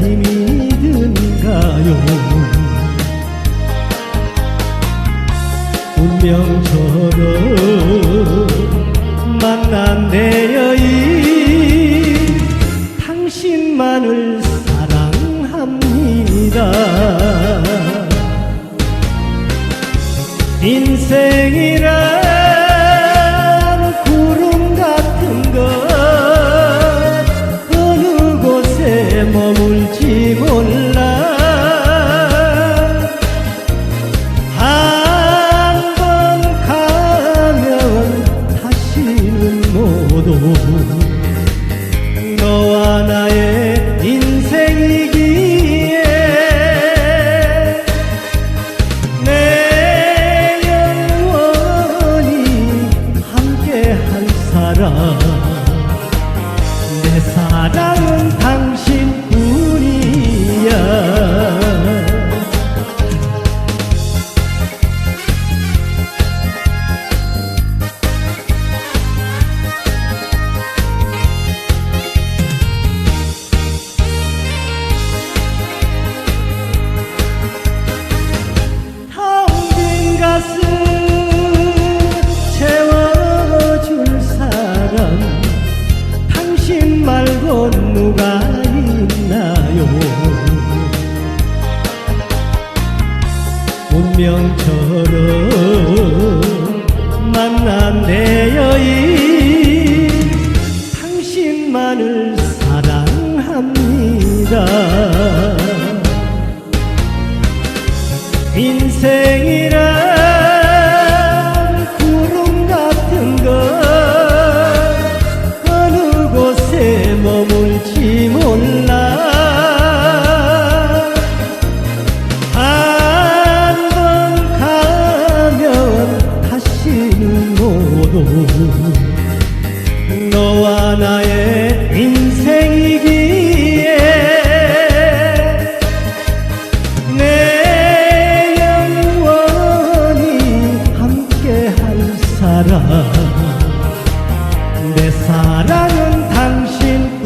힘이 든가요? 운명처럼 만난 내 여인 당신만을 사랑합니다. 인생이란 사랑은 당신 운명처럼 만난 내 여인 당신만을 사랑합니다. 인생이란 너와 나의 인생이기에 내 영원히 함께할 사람 내 사랑은 당신뿐이야.